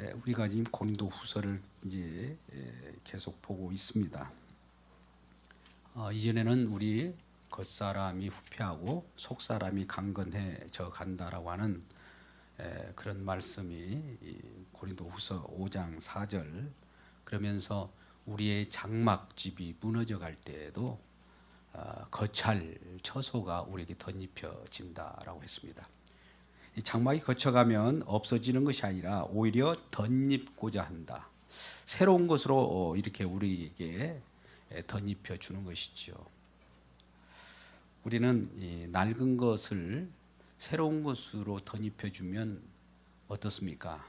예, 우리가 지금 고린도 후서를 이제 예, 계속 보고 있습니다. 어, 이전에는 우리 겉사람이 후패하고 속사람이 강건해져 간다라고 하는 에, 그런 말씀이 이 고린도 후서 5장 4절 그러면서 우리의 장막집이 무너져 갈 때에도 어, 거찰 처소가 우리에게 덧입혀진다라고 했습니다. 이 장막이 거쳐가면 없어지는 것이 아니라 오히려 덧입고자 한다. 새로운 것으로 어, 이렇게 우리에게 에, 덧입혀 주는 것이죠. 우리는 이 낡은 것을 새로운 것으로 덧입혀 주면 어떻습니까?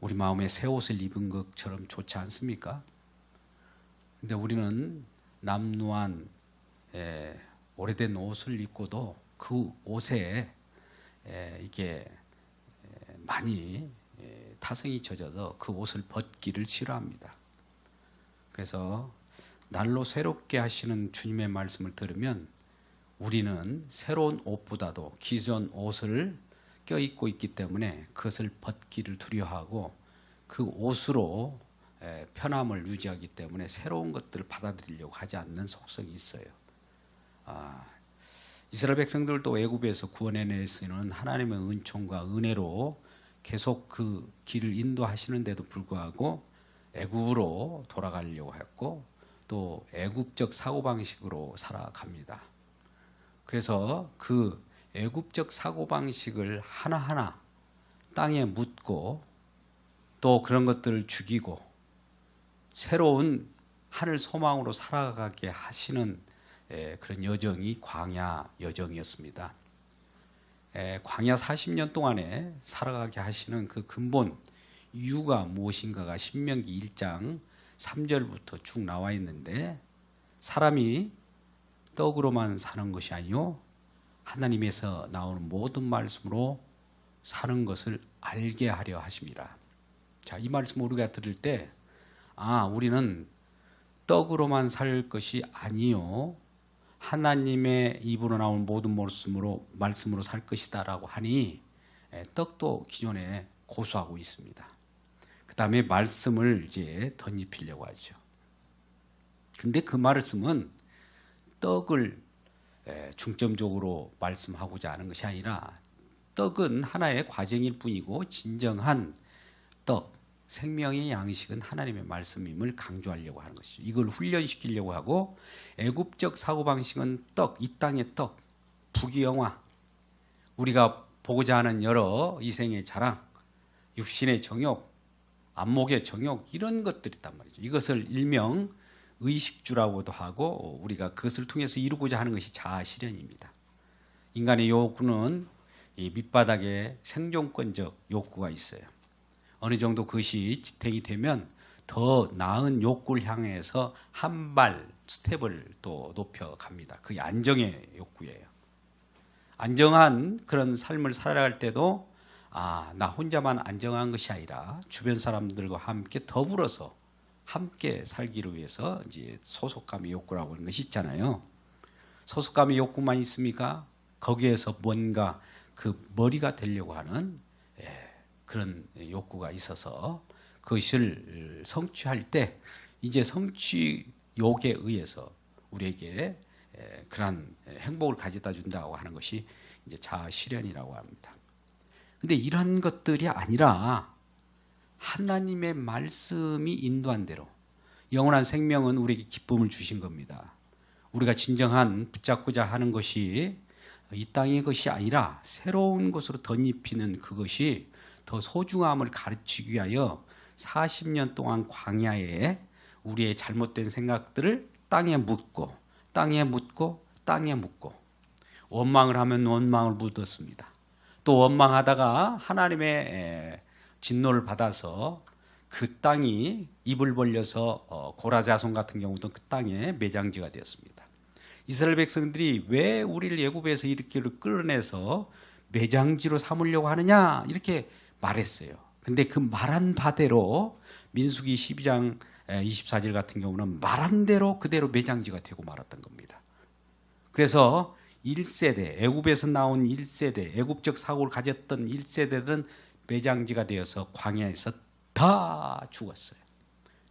우리 마음에 새 옷을 입은 것처럼 좋지 않습니까? 근데 우리는 남루한 에, 오래된 옷을 입고도 그 옷에 에, 이게 에, 많이 에, 타성이 젖어서 그 옷을 벗기를 싫어합니다. 그래서 날로 새롭게 하시는 주님의 말씀을 들으면 우리는 새로운 옷보다도 기존 옷을 껴입고 있기 때문에 그것을 벗기를 두려워하고 그 옷으로 에, 편함을 유지하기 때문에 새로운 것들을 받아들이려고 하지 않는 속성이 있어요. 아, 이스라엘 백성들도 애굽에서 구원해내시는 하나님의 은총과 은혜로 계속 그 길을 인도하시는데도 불구하고 애굽으로 돌아가려고 했고 또 애굽적 사고 방식으로 살아갑니다. 그래서 그 애굽적 사고 방식을 하나하나 땅에 묻고 또 그런 것들을 죽이고 새로운 하늘 소망으로 살아가게 하시는 에, 그런 여정이 광야 여정이었습니다. 에, 광야 40년 동안에 살아가게 하시는 그 근본 이유가 무엇인가가 신명기 1장 3절부터 쭉 나와 있는데 사람이 떡으로만 사는 것이 아니요 하나님에서 나오는 모든 말씀으로 사는 것을 알게 하려 하십니다. 자, 이 말씀 우리가 들을 때 아, 우리는 떡으로만 살 것이 아니요 하나님의 입으로 나온 모든 말씀으로 말씀으로 살 것이다라고 하니 에, 떡도 기존에 고수하고 있습니다. 그 다음에 말씀을 이제 덧입히려고 하죠. 근데 그 말씀은 떡을 에, 중점적으로 말씀하고자 하는 것이 아니라 떡은 하나의 과정일 뿐이고 진정한 떡, 생명의 양식은 하나님의 말씀임을 강조하려고 하는 것이죠. 이걸 훈련시키려고 하고 애굽적 사고 방식은 떡, 이 땅의 떡, 부귀 영화, 우리가 보고자 하는 여러 이생의 자랑, 육신의 정욕, 안목의 정욕 이런 것들이 있단 말이죠. 이것을 일명 의식주라고도 하고 우리가 그것을 통해서 이루고자 하는 것이 자아 실현입니다. 인간의 욕구는 이 밑바닥에 생존권적 욕구가 있어요. 어느 정도 그것이 지탱이 되면 더 나은 욕구를 향해서 한 발 스텝을 또 높여 갑니다. 그게 안정의 욕구예요. 안정한 그런 삶을 살아갈 때도 아, 나 혼자만 안정한 것이 아니라 주변 사람들과 함께 더불어서 함께 살기를 위해서 이제 소속감의 욕구라고 하는 것이 있잖아요. 소속감의 욕구만 있습니까? 거기에서 뭔가 그 머리가 되려고 하는 예, 그런 욕구가 있어서 그것을 성취할 때 이제 성취욕에 의해서 우리에게 예, 그러한 행복을 가져다 준다고 하는 것이 이제 자아 실현이라고 합니다. 근데 이런 것들이 아니라 하나님의 말씀이 인도한 대로 영원한 생명은 우리에게 기쁨을 주신 겁니다. 우리가 진정한 붙잡고자 하는 것이 이 땅의 것이 아니라 새로운 것으로 덧입히는 그것이 더 소중함을 가르치기 위하여 40년 동안 광야에 우리의 잘못된 생각들을 땅에 묻고 땅에 묻고 땅에 묻고 원망을 하면 원망을 묻었습니다. 또 원망하다가 하나님의 진노를 받아서 그 땅이 입을 벌려서 어, 고라자손 같은 경우도 그 땅에 매장지가 되었습니다. 이스라엘 백성들이 왜 우리를 예굽에서 이렇게 끌어내서 매장지로 삼으려고 하느냐 이렇게 말했어요. 근데 그 말한 바대로 민수기 12장 24절 같은 경우는 말한 대로 그대로 매장지가 되고 말았던 겁니다. 그래서 1세대 애굽에서 나온 1세대 애굽적 사고를 가졌던 1세대들은 매장지가 되어서 광야에서 다 죽었어요.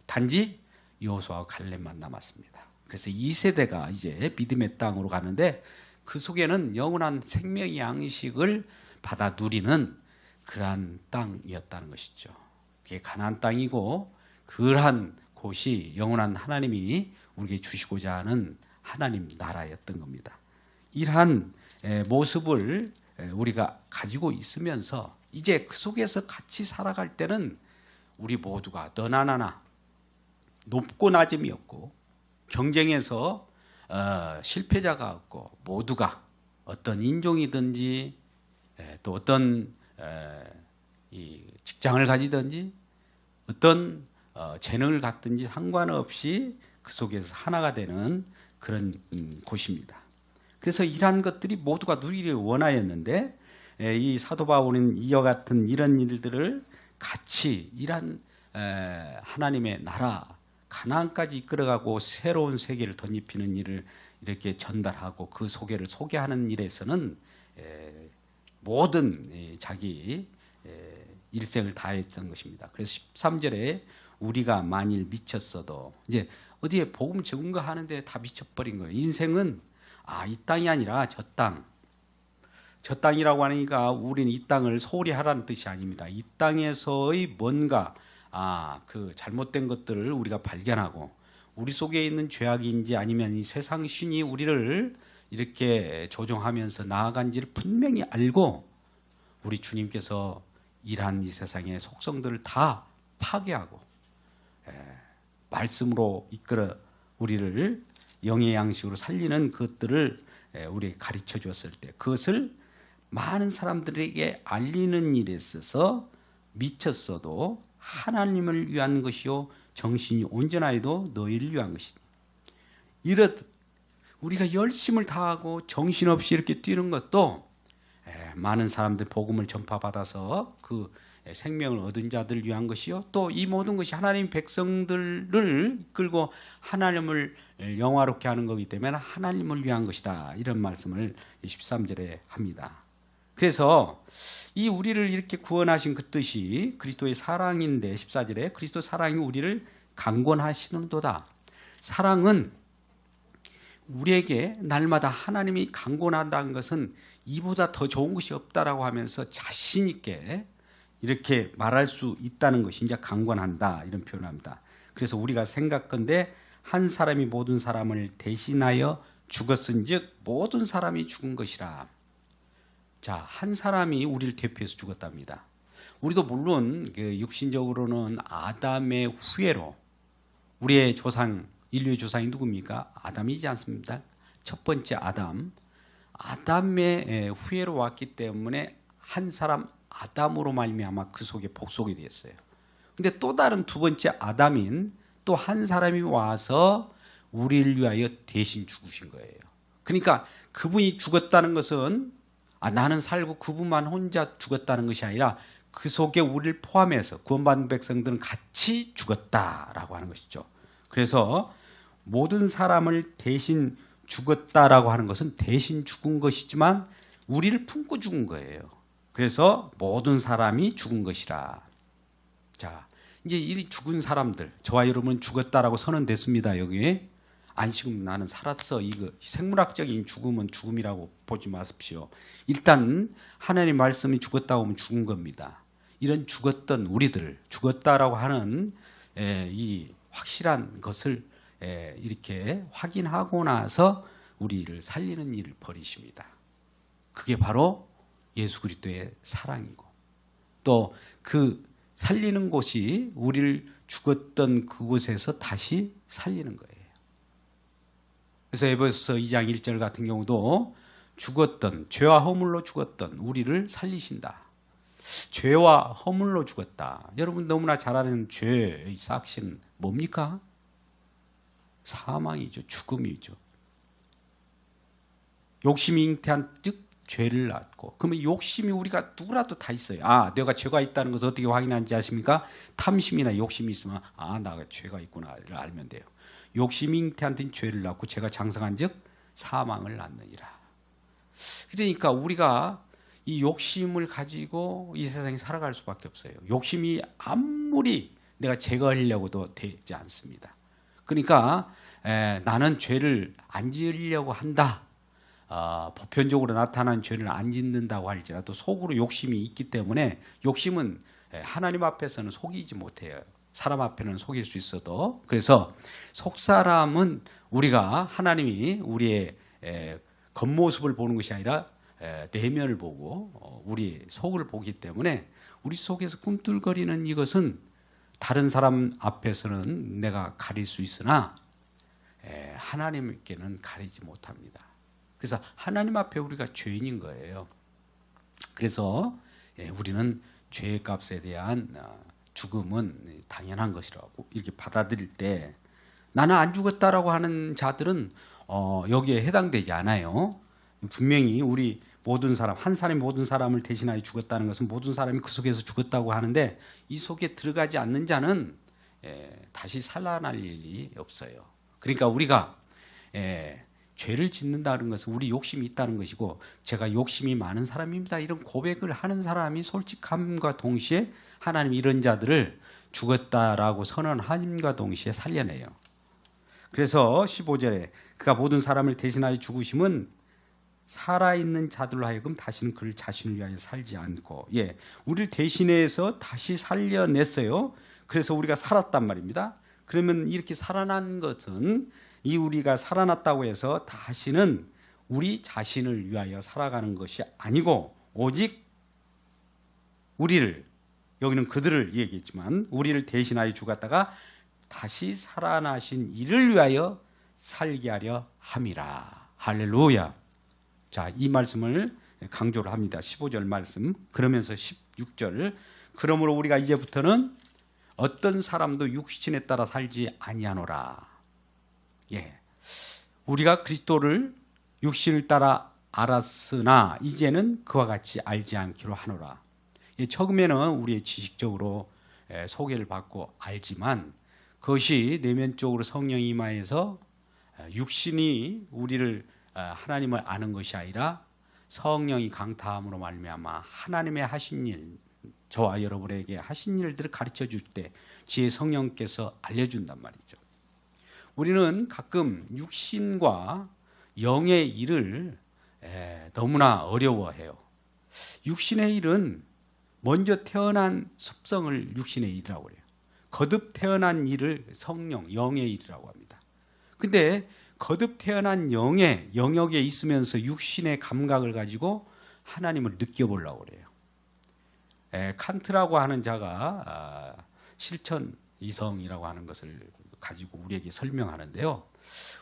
단지 여호수아와 갈렙만 남았습니다. 그래서 이 세대가 이제 믿음의 땅으로 가는데 그 속에는 영원한 생명의 양식을 받아 누리는 그러한 땅이었다는 것이죠. 그게 가나안 땅이고 그러한 곳이 영원한 하나님이 우리에게 주시고자 하는 하나님 나라였던 겁니다. 이러한 에, 모습을 에, 우리가 가지고 있으면서 이제 그 속에서 같이 살아갈 때는 우리 모두가 너나 나나 높고 낮음이 없고 경쟁에서 어, 실패자가 없고 모두가 어떤 인종이든지 에, 또 어떤 직장을 가지든지 어떤 어, 재능을 갖든지 상관없이 그 속에서 하나가 되는 그런 음, 곳입니다. 그래서 이러한 것들이 모두가 누리기를 원하였는데 에, 이 사도 바울은 이와 같은 이런 일들을 같이 이러한 에, 하나님의 나라 가나안까지 이끌어가고 새로운 세계를 덧입히는 일을 이렇게 전달하고 그 소개를 소개하는 일에서는 에, 모든 이 자기 에, 일생을 다했던 것입니다. 그래서 13절에 우리가 만일 미쳤어도 이제 어디에 복음 증거 하는데 다 미쳐버린 거예요. 인생은 아 이 땅이 아니라 저 땅. 저 땅이라고 하니까 우리는 이 땅을 소홀히 하라는 뜻이 아닙니다. 이 땅에서의 뭔가 아 그 잘못된 것들을 우리가 발견하고 우리 속에 있는 죄악인지 아니면 이 세상 신이 우리를 이렇게 조종하면서 나아간지를 분명히 알고 우리 주님께서 일한 이 세상의 속성들을 다 파괴하고 에, 말씀으로 이끌어 우리를 영의 양식으로 살리는 것들을 에, 우리에게 가르쳐 주었을 때 그것을 많은 사람들에게 알리는 일에 있어서 미쳤어도 하나님을 위한 것이요 정신이 온전하여도 너희를 위한 것이니. 이렇듯 우리가 열심을 다하고 정신없이 이렇게 뛰는 것도 에, 많은 사람들 복음을 전파받아서 그 생명을 얻은 자들을 위한 것이요 또 이 모든 것이 하나님 백성들을 끌고 하나님을 영화롭게 하는 거기 때문에 하나님을 위한 것이다 이런 말씀을 13절에 합니다. 그래서 이 우리를 이렇게 구원하신 그 뜻이 그리스도의 사랑인데 14절에 그리스도 사랑이 우리를 강권하시는 도다. 사랑은 우리에게 날마다 하나님이 강권한다는 것은 이보다 더 좋은 것이 없다라고 하면서 자신 있게 이렇게 말할 수 있다는 것이 이제 강권한다 이런 표현합니다. 그래서 우리가 생각건데 한 사람이 모든 사람을 대신하여 죽었은즉 모든 사람이 죽은 것이라. 자, 한 사람이 우리를 대표해서 죽었답니다. 우리도 물론 그 육신적으로는 아담의 후예로 우리의 조상 인류의 조상이 누굽니까? 아담이지 않습니까? 첫 번째 아담. 아담의 후예로 왔기 때문에 한 사람 아담으로 말미암아 그 속에 복속이 되었어요. 근데 또 다른 두 번째 아담인 또 한 사람이 와서 우리를 위하여 대신 죽으신 거예요. 그러니까 그분이 죽었다는 것은 아 나는 살고 그분만 혼자 죽었다는 것이 아니라 그 속에 우리를 포함해서 구원받은 백성들은 같이 죽었다라고 하는 것이죠. 그래서 모든 사람을 대신 죽었다라고 하는 것은 대신 죽은 것이지만 우리를 품고 죽은 거예요. 그래서 모든 사람이 죽은 것이라. 자, 이제 이 죽은 사람들, 저와 여러분 죽었다라고 선언됐습니다. 여기 안식은 나는 살았어. 이거 생물학적인 죽음은 죽음이라고 보지 마십시오. 일단 하나님 말씀이 죽었다고 하면 죽은 겁니다. 이런 죽었던 우리들, 죽었다라고 하는 에, 이 확실한 것을 에, 이렇게 확인하고 나서 우리를 살리는 일을 벌이십니다. 그게 바로 예수 그리스도의 사랑이고 또 그 살리는 곳이 우리를 죽었던 그곳에서 다시 살리는 거예요. 그래서 에베소서 2장 1절 같은 경우도 죽었던 죄와 허물로 죽었던 우리를 살리신다. 죄와 허물로 죽었다. 여러분 너무나 잘 아는 죄의 삭신 뭡니까? 사망이죠. 죽음이죠. 욕심이 잉태한 즉 죄를 낳고 그러면 욕심이 우리가 누구라도 다 있어요. 아, 내가 죄가 있다는 것을 어떻게 확인하는지 아십니까? 탐심이나 욕심이 있으면 아, 나가 죄가 있구나를 알면 돼요. 욕심이 잉태한 죄를 낳고 죄가 장성한즉 사망을 낳느니라. 그러니까 우리가 이 욕심을 가지고 이 세상에 살아갈 수밖에 없어요. 욕심이 아무리 내가 제거하려고도 되지 않습니다. 그러니까 에, 나는 죄를 안 지으려고 한다. 어, 보편적으로 나타난 죄를 안 짓는다고 할지라도 속으로 욕심이 있기 때문에 욕심은 에, 하나님 앞에서는 속이지 못해요. 사람 앞에는 속일 수 있어도 그래서 속 사람은 우리가 하나님이 우리의 에, 겉모습을 보는 것이 아니라 에, 내면을 보고 어, 우리 속을 보기 때문에 우리 속에서 꿈틀거리는 이것은 다른 사람 앞에서는 내가 가릴 수 있으나 에, 하나님께는 가리지 못합니다. 그래서 하나님 앞에 우리가 죄인인 거예요. 그래서 예, 우리는 죄의 값에 대한 어, 죽음은 당연한 것이라고 이렇게 받아들일 때 나는 안 죽었다라고 하는 자들은 어, 여기에 해당되지 않아요. 분명히 우리 모든 사람 한 사람이 모든 사람을 대신하여 죽었다는 것은 모든 사람이 그 속에서 죽었다고 하는데 이 속에 들어가지 않는 자는 예, 다시 살아날 일이 없어요. 그러니까 우리가 예, 죄를 짓는다는 것은 우리 욕심이 있다는 것이고 제가 욕심이 많은 사람입니다. 이런 고백을 하는 사람이 솔직함과 동시에 하나님 이런 자들을 죽었다라고 선언함과 동시에 살려내요. 그래서 15절에 그가 모든 사람을 대신하여 죽으심은 살아있는 자들로 하여금 다시는 그를 자신을 위하여 살지 않고 예 우리를 대신해서 다시 살려냈어요. 그래서 우리가 살았단 말입니다. 그러면 이렇게 살아난 것은 이 우리가 살아났다고 해서 다시는 우리 자신을 위하여 살아가는 것이 아니고 오직 우리를 여기는 그들을 얘기했지만 우리를 대신하여 죽었다가 다시 살아나신 이를 위하여 살게 하려 함이라. 할렐루야. 자, 이 말씀을 강조를 합니다. 15절 말씀. 그러면서 16절. 그러므로 우리가 이제부터는 어떤 사람도 육신에 따라 살지 아니하노라. 예. 우리가 그리스도를 육신을 따라 알았으나 이제는 그와 같이 알지 않기로 하노라. 예, 처음에는 우리의 지식적으로 예, 소개를 받고 알지만 그것이 내면적으로 성령이 임하여서 예, 육신이 우리를 어, 하나님을 아는 것이 아니라 성령이 강타함으로 말미암아 하나님의 하신 일 저와 여러분에게 하신 일들을 가르쳐 줄 때 지혜 성령께서 알려 준단 말이죠. 우리는 가끔 육신과 영의 일을 에, 너무나 어려워해요. 육신의 일은 먼저 태어난 습성을 육신의 일이라고 그래요. 거듭 태어난 일을 성령, 영의 일이라고 합니다. 근데 거듭 태어난 영의 영역에 있으면서 육신의 감각을 가지고 하나님을 느껴보려고 그래요. 에, 칸트라고 하는 자가 아, 실천 이성이라고 하는 것을 가지고 우리에게 설명하는데요.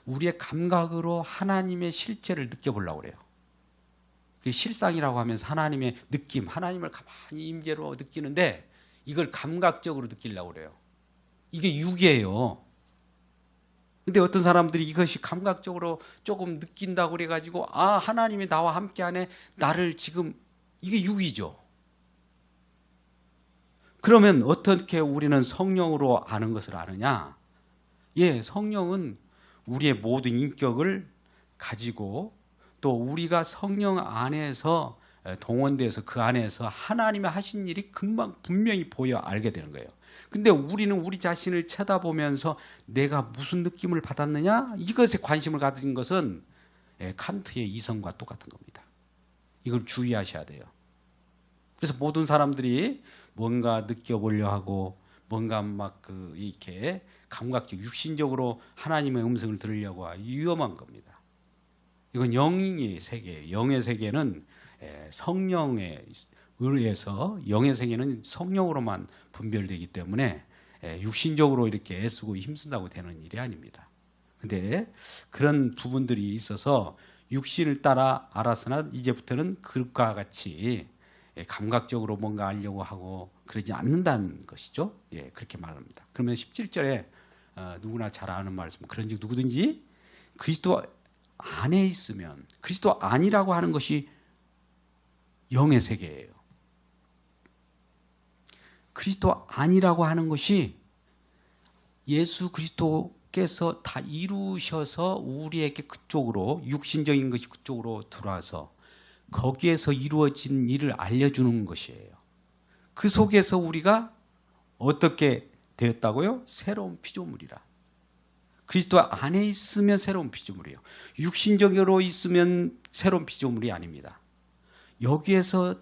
우리의 감각으로 하나님의 실제를 느껴보려고 그래요. 그 실상이라고 하면서 하나님의 느낌, 하나님을 가만히 임재로 느끼는데 이걸 감각적으로 느끼려고 그래요. 이게 육이에요. 근데 어떤 사람들이 이것이 감각적으로 조금 느낀다고 그래 가지고 아, 하나님이 나와 함께 하네. 나를 지금 이게 육이죠. 그러면 어떻게 우리는 성령으로 아는 것을 아느냐? 예, 성령은 우리의 모든 인격을 가지고 또 우리가 성령 안에서 동원돼서 그 안에서 하나님의 하신 일이 금방 분명히 보여 알게 되는 거예요. 근데 우리는 우리 자신을 쳐다보면서 내가 무슨 느낌을 받았느냐 이것에 관심을 가진 것은 예, 칸트의 이성과 똑같은 겁니다. 이걸 주의하셔야 돼요. 그래서 모든 사람들이 뭔가 느껴보려 하고 뭔가 막 그 이렇게 감각적 육신적으로 하나님의 음성을 들으려고 위험한 겁니다. 이건 영의 세계예요. 영의 세계는 예, 성령에 의해서 영의 세계는 성령으로만 분별되기 때문에 예, 육신적으로 이렇게 애쓰고 힘쓴다고 되는 일이 아닙니다. 근데 그런 부분들이 있어서 육신을 따라 알았으나 이제부터는 그것과 같이 예, 감각적으로 뭔가 알려고 하고 그러지 않는다는 것이죠. 예, 그렇게 말합니다. 그러면 17절에 어, 누구나 잘 아는 말씀, 그런즉 누구든지 그리스도 안에 있으면 그리스도 아니라고 하는 것이 영의 세계예요. 그리스도 아니라고 하는 것이 예수 그리스도께서 다 이루셔서 우리에게 그쪽으로 육신적인 것이 그쪽으로 들어와서 거기에서 이루어진 일을 알려주는 것이에요. 그 속에서 우리가 어떻게 되었다고요? 새로운 피조물이라. 그리스도 안에 있으면 새로운 피조물이에요. 육신적으로 있으면 새로운 피조물이 아닙니다. 여기에서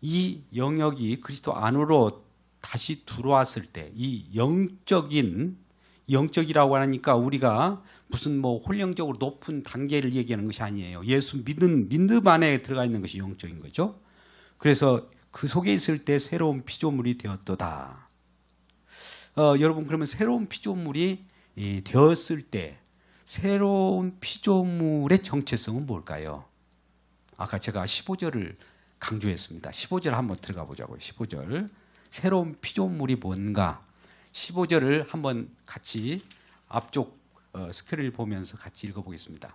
이 영역이 그리스도 안으로 다시 들어왔을 때 이 영적인 영적이라고 하니까 우리가 무슨 뭐 홀령적으로 높은 단계를 얘기하는 것이 아니에요. 예수 믿는 믿음 안에 들어가 있는 것이 영적인 거죠. 그래서 그 속에 있을 때 새로운 피조물이 되었도다. 어, 여러분 그러면 새로운 피조물이 이, 되었을 때 새로운 피조물의 정체성은 뭘까요? 아까 제가 15절을 강조했습니다. 15절 한번 들어가 보자고요. 15절. 새로운 피조물이 뭔가 15절을 한번 같이 앞쪽 어, 스크린을 보면서 같이 읽어보겠습니다.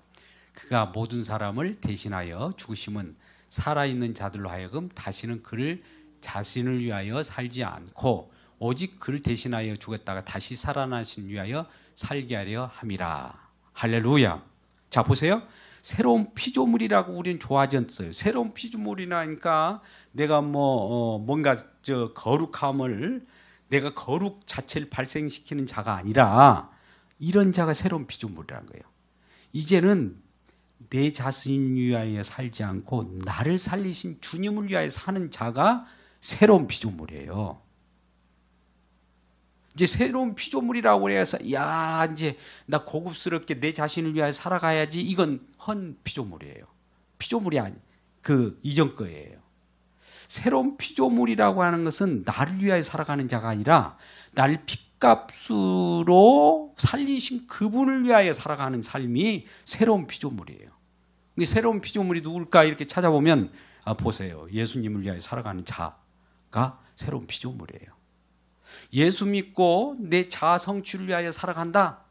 그가 모든 사람을 대신하여 죽으심은 살아있는 자들로 하여금 다시는 그를 자신을 위하여 살지 않고 오직 그를 대신하여 죽었다가 다시 살아나신 위하여 살게 하려 함이라. 할렐루야. 자 보세요. 새로운 피조물이라고 우리는 좋아졌어요. 새로운 피조물이라니까 내가 뭐 어, 뭔가 저 거룩함을 내가 거룩 자체를 발생시키는 자가 아니라 이런 자가 새로운 피조물이라는 거예요. 이제는 내 자신 위하여 살지 않고 나를 살리신 주님을 위하여 사는 자가 새로운 피조물이에요. 이제 새로운 피조물이라고 해서 야 이제 나 고급스럽게 내 자신을 위하여 살아가야지 이건 헌 피조물이에요. 피조물이 아니 그 이전 거예요. 새로운 피조물이라고 하는 것은 나를 위하여 살아가는 자가 아니라 나를 핏값으로 살리신 그분을 위하여 살아가는 삶이 새로운 피조물이에요. 새로운 피조물이 누굴까 이렇게 찾아보면 아, 보세요. 예수님을 위하여 살아가는 자가 새로운 피조물이에요. 예수 믿고 내 자아 성취를 위하여 살아간다.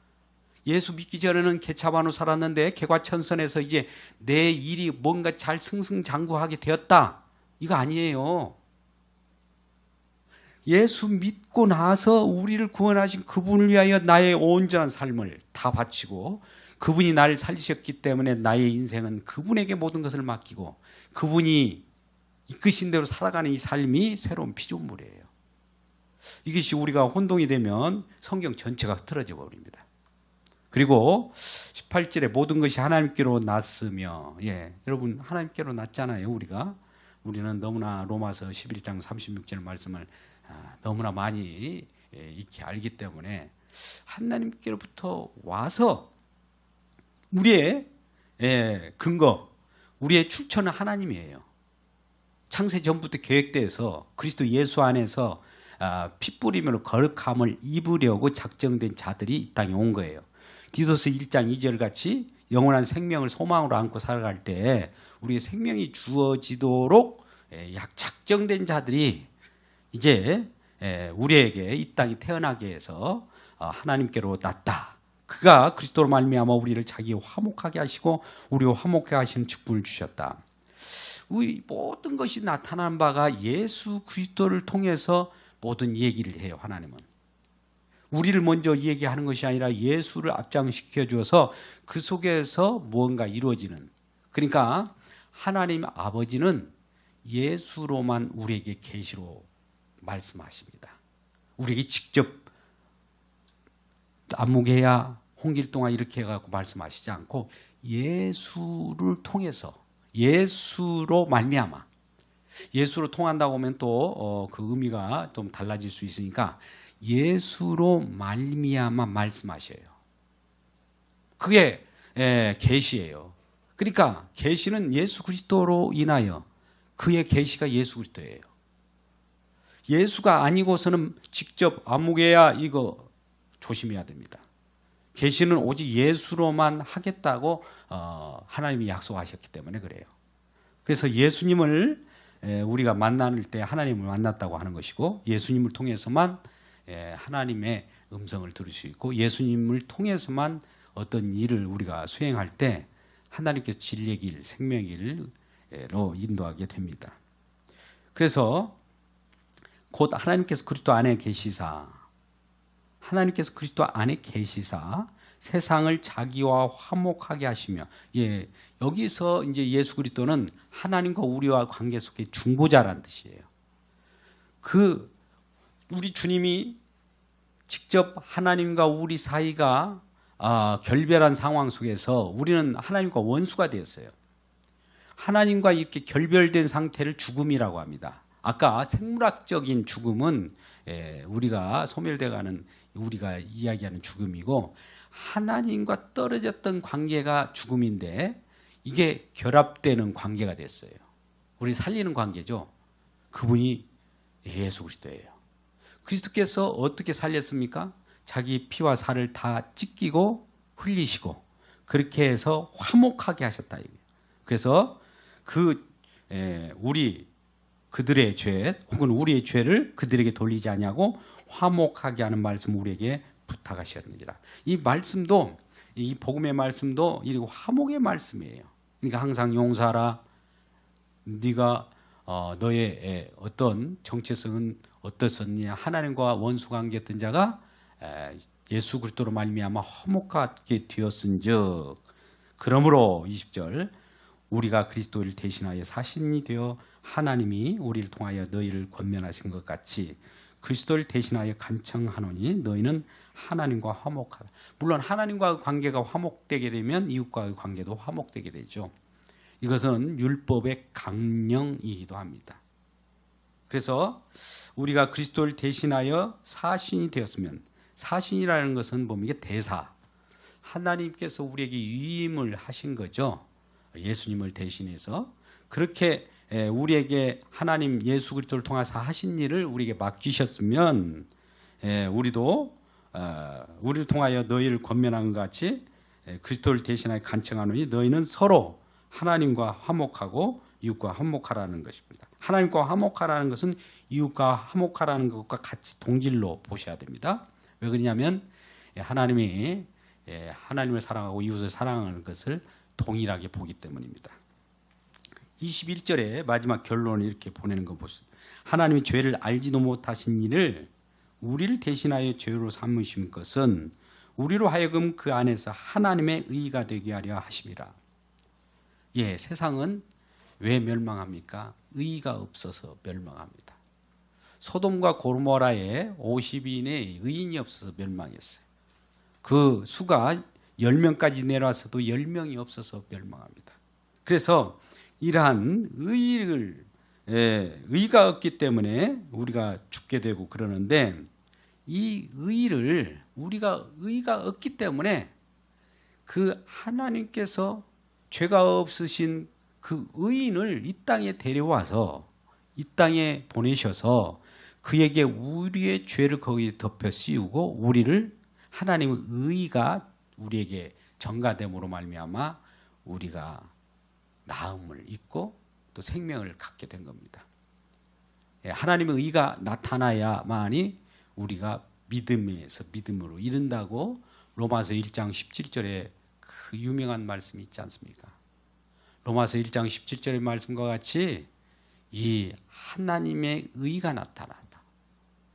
예수 믿기 전에는 개차반으로 살았는데 개과천선에서 이제 내 일이 뭔가 잘 승승장구하게 되었다. 이거 아니에요. 예수 믿고 나서 우리를 구원하신 그분을 위하여 나의 온전한 삶을 다 바치고 그분이 나를 살리셨기 때문에 나의 인생은 그분에게 모든 것을 맡기고 그분이 이끄신 대로 살아가는 이 삶이 새로운 피조물이에요. 이것이 우리가 혼동이 되면 성경 전체가 흐트러져 버립니다. 그리고 18절에 모든 것이 하나님께로 났으며 예, 여러분 하나님께로 났잖아요, 우리가. 우리는 너무나 로마서 11장 36절 말씀을 아, 너무나 많이 예, 익히 알기 때문에 하나님께로부터 와서 우리의 예, 근거, 우리의 출처는 하나님이에요. 창세 전부터 계획돼서 그리스도 예수 안에서 아, 피 뿌리며 거룩함을 입으려고 작정된 자들이 이 땅에 온 거예요. 디도스 1장 2절 같이 영원한 생명을 소망으로 안고 살아갈 때 우리의 생명이 주어지도록 예, 약 작정된 자들이 이제 예, 우리에게 이 땅이 태어나게 해서 어, 하나님께로 났다. 그가 그리스도로 말미암아 우리를 자기 화목하게 하시고 우리와 화목하게 하시는 직분을 주셨다. 우리 모든 것이 나타난 바가 예수 그리스도를 통해서 모든 얘기를 해요. 하나님은 우리를 먼저 얘기하는 것이 아니라 예수를 앞장시켜 주어서 그 속에서 무언가 이루어지는 그러니까 하나님 아버지는 예수로만 우리에게 계시로 말씀하십니다. 우리에게 직접 안무개야 홍길동아 이렇게 해갖고 말씀하시지 않고 예수를 통해서 예수로 말미암아 예수로 통한다고 하면 또그 어, 의미가 좀 달라질 수 있으니까 예수로 말미암아 말씀하셔요. 그게 예, 계시예요. 그러니까 계시는 예수 그리스도로 인하여 그의 계시가 예수 그리스도예요. 예수가 아니고서는 직접 아무개야 이거 조심해야 됩니다. 계시는 오직 예수로만 하겠다고 어, 하나님이 약속하셨기 때문에 그래요. 그래서 예수님을 우리가 만날 때 하나님을 만났다고 하는 것이고 예수님을 통해서만 하나님의 음성을 들을 수 있고 예수님을 통해서만 어떤 일을 우리가 수행할 때 하나님께서 진리의 길, 생명의 길로 인도하게 됩니다. 그래서 곧 하나님께서 그리스도 안에 계시사 하나님께서 그리스도 안에 계시사 세상을 자기와 화목하게 하시며 예 여기서 이제 예수 그리스도는 하나님과 우리와 관계 속의 중보자라는 뜻이에요. 그 우리 주님이 직접 하나님과 우리 사이가 아, 결별한 상황 속에서 우리는 하나님과 원수가 되었어요. 하나님과 이렇게 결별된 상태를 죽음이라고 합니다. 아까 생물학적인 죽음은 예, 우리가 소멸돼가는 우리가 이야기하는 죽음이고 하나님과 떨어졌던 관계가 죽음인데 이게 결합되는 관계가 됐어요. 우리 살리는 관계죠. 그분이 예수 그리스도예요. 그리스도께서 어떻게 살렸습니까? 자기 피와 살을 다 찢기고 흘리시고 그렇게 해서 화목하게 하셨다. 그래서 그 에, 우리 그들의 죄 혹은 우리의 죄를 그들에게 돌리지 않냐고 화목하게 하는 말씀 우리에게 부탁하셨느니라. 이 말씀도 이 복음의 말씀도 이 화목의 말씀이에요. 그러니까 항상 용서하라. 네가 어, 너의 어떤 정체성은 어떻었느냐 하나님과 원수 관계였던 자가 예수 그리스도로 말미암아 화목하게 되었은즉 그러므로 20절 우리가 그리스도를 대신하여 사신이 되어 하나님이 우리를 통하여 너희를 권면하신 것 같이 그리스도를 대신하여 간청하노니 너희는 하나님과 화목하다. 물론 하나님과의 관계가 화목되게 되면 이웃과의 관계도 화목되게 되죠. 이것은 율법의 강령이기도 합니다. 그래서 우리가 그리스도를 대신하여 사신이 되었으면 사신이라는 것은 뭡니까? 뭐 대사. 하나님께서 우리에게 위임을 하신 거죠. 예수님을 대신해서 그렇게 우리에게 하나님 예수 그리스도를 통해서 하신 일을 우리에게 맡기셨으면 우리도 어, 우리를 통하여 너희를 권면한 것 같이 그리스도를 대신하여 간청하노니 너희는 서로 하나님과 화목하고 이웃과 화목하라는 것입니다. 하나님과 화목하라는 것은 이웃과 화목하라는 것과 같이 동질로 보셔야 됩니다. 왜 그러냐면 하나님이 하나님을 사랑하고 이웃을 사랑하는 것을 동일하게 보기 때문입니다. 21절에 마지막 결론을 이렇게 보내는 거 보세요. 하나님이 죄를 알지도 못하신 일을 우리를 대신하여 죄로 삼으신 것은 우리로 하여금 그 안에서 하나님의 의가 되게 하려 하심이라. 예, 세상은 왜 멸망합니까? 의가 없어서 멸망합니다. 소돔과 고모라에 50인의 의인이 없어서 멸망했어요. 그 수가 10명까지 내려와서도 10명이 없어서 멸망합니다. 그래서 이러한 의를 예, 의가 없기 때문에 우리가 죽게 되고 그러는데 이 의를 우리가 의가 없기 때문에 그 하나님께서 죄가 없으신 그 의인을 이 땅에 데려와서 이 땅에 보내셔서 그에게 우리의 죄를 거기에 덮여 씌우고 우리를 하나님의 의가 우리에게 전가됨으로 말미암아 우리가 나음을 잊고 또 생명을 갖게 된 겁니다. 예, 하나님의 의가 나타나야만이 우리가 믿음에서 믿음으로 이른다고 로마서 1장 17절에 그 유명한 말씀이 있지 않습니까? 로마서 1장 17절의 말씀과 같이 이 하나님의 의가 나타났다.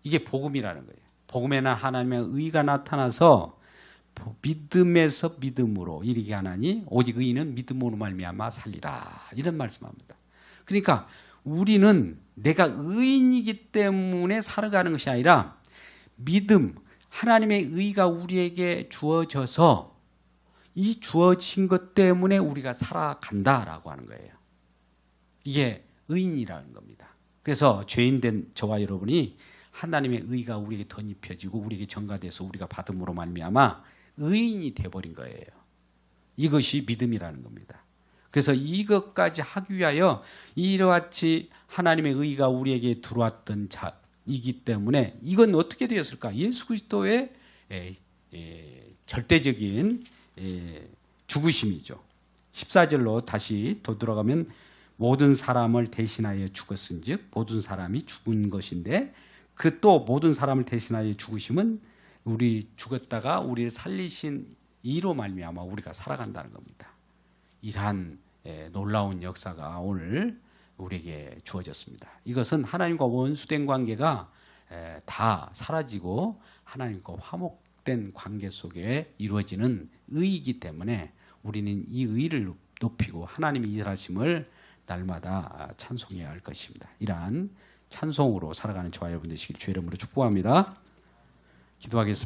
이게 복음이라는 거예요. 복음에는 하나님의 의가 나타나서 믿음에서 믿음으로 이르게 하나니 오직 의인은 믿음으로 말미암아 살리라 이런 말씀합니다. 그러니까 우리는 내가 의인이기 때문에 살아가는 것이 아니라 믿음 하나님의 의가 우리에게 주어져서 이 주어진 것 때문에 우리가 살아간다라고 하는 거예요. 이게 의인이라는 겁니다. 그래서 죄인된 저와 여러분이 하나님의 의가 우리에게 덧입혀지고 우리에게 전가돼서 우리가 받음으로 말미암아 의인이 돼버린 거예요. 이것이 믿음이라는 겁니다. 그래서 이것까지 하기 위하여 이러같이 하나님의 의가 우리에게 들어왔던 자이기 때문에 이건 어떻게 되었을까? 예수 그리스도의 절대적인 죽으심이죠. 14절로 다시 되돌아가면 모든 사람을 대신하여 죽었은즉 모든 사람이 죽은 것인데 그 또 모든 사람을 대신하여 죽으심은 우리 죽었다가 우리를 살리신 이로 말미암아 우리가 살아간다는 겁니다. 이러한 예, 놀라운 역사가 오늘 우리에게 주어졌습니다. 이것은 하나님과 원수된 관계가 예, 다 사라지고 하나님과 화목 복된 관계 속에 이루어지는 의이기 때문에 우리는 이 의를 높이고 하나님의 일하심을 날마다 찬송해야 할 것입니다. 이러한 찬송으로 살아가는 저와 여러분 되시길 주의 이름으로 축복합니다. 기도하겠습니다.